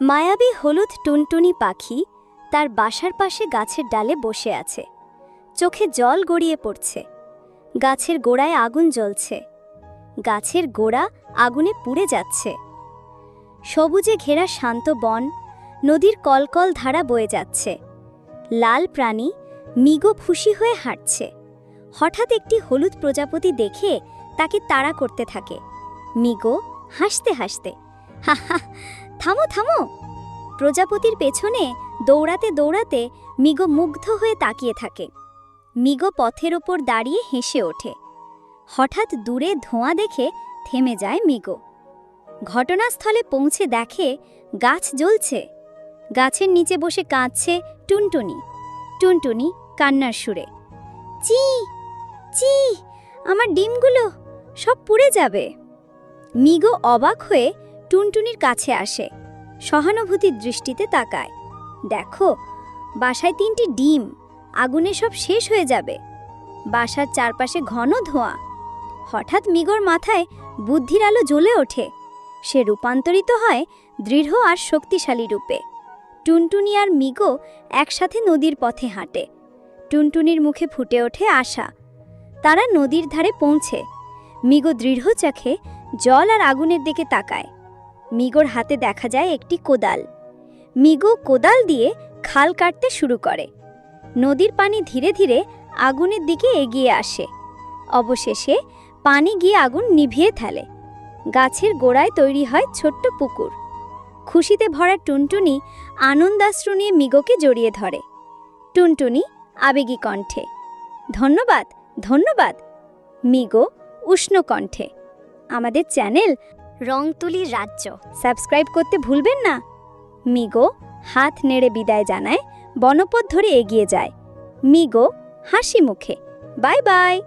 মায়াবী হলুদ টুনটুনি পাখি তার বাসার পাশে গাছের ডালে বসে আছে। চোখে জল গড়িয়ে পড়ছে। গাছের গোড়ায় আগুন জ্বলছে। গাছের গোড়া আগুনে পুড়ে যাচ্ছে। সবুজে ঘেরা শান্ত বন নদীর কলকল ধারা বয়ে যাচ্ছে। লাল প্রাণী মিগো খুশি হয়ে হাঁটছে। হঠাৎ একটি হলুদ প্রজাপতি দেখে তাকে তাড়া করতে থাকে। মিগো হাসতে হাসতে হা থামো থামো। প্রজাপতির পেছনে দৌড়াতে দৌড়াতে মিগো মুগ্ধ হয়ে তাকিয়ে থাকে। মিগো পথের ওপর দাঁড়িয়ে হেসে ওঠে। হঠাৎ দূরে ধোঁয়া দেখে থেমে যায় মিগো। ঘটনাস্থলে পৌঁছে দেখে গাছ জ্বলছে। গাছের নিচে বসে কাঁদছে টুনটুনি। টুনটুনি কান্নার সুরে, চি চি, আমার ডিমগুলো সব পুড়ে যাবে। মিগো অবাক হয়ে টুনটুনির কাছে আসে। সহানুভূতির দৃষ্টিতে তাকায়। দেখো, বাসায় তিনটি ডিম। আগুনে সব শেষ হয়ে যাবে। বাসার চারপাশে ঘন ধোঁয়া। হঠাৎ মিগর মাথায় বুদ্ধির আলো জ্বলে ওঠে। সে রূপান্তরিত হয় দৃঢ় আর শক্তিশালী রূপে। টুনটুনি আর মিগো একসাথে নদীর পথে হাঁটে। টুনটুনির মুখে ফুটে ওঠে আশা। তারা নদীর ধারে পৌঁছে। মিগো দৃঢ় চোখে জল আর আগুনের দিকে তাকায়। মিগোর হাতে দেখা যায় একটি কোদাল। মিগো কোদাল দিয়ে খাল কাটতে শুরু করে। নদীর পানি ধীরে ধীরে আগুনের দিকে এগিয়ে আসে। অবশেষে পানি গিয়ে আগুন নিভিয়ে ফেলে। গাছের গোড়ায় তৈরি হয় ছোট্ট পুকুর। খুশিতে ভরা টুনটুনি আনন্দাশ্রু নিয়ে মিগোকে জড়িয়ে ধরে। টুনটুনি আবেগী কণ্ঠে, ধন্যবাদ ধন্যবাদ। মিগো উষ্ণ কণ্ঠে, আমাদের চ্যানেল রংতুলি রাজ্য। সাবস্ক্রাইব করতে ভুলবেন না। মিগো হাত নেড়ে বিদায় জানায়, বনপথ ধরে এগিয়ে যায়। মিগো হাসি মুখে। Bye bye.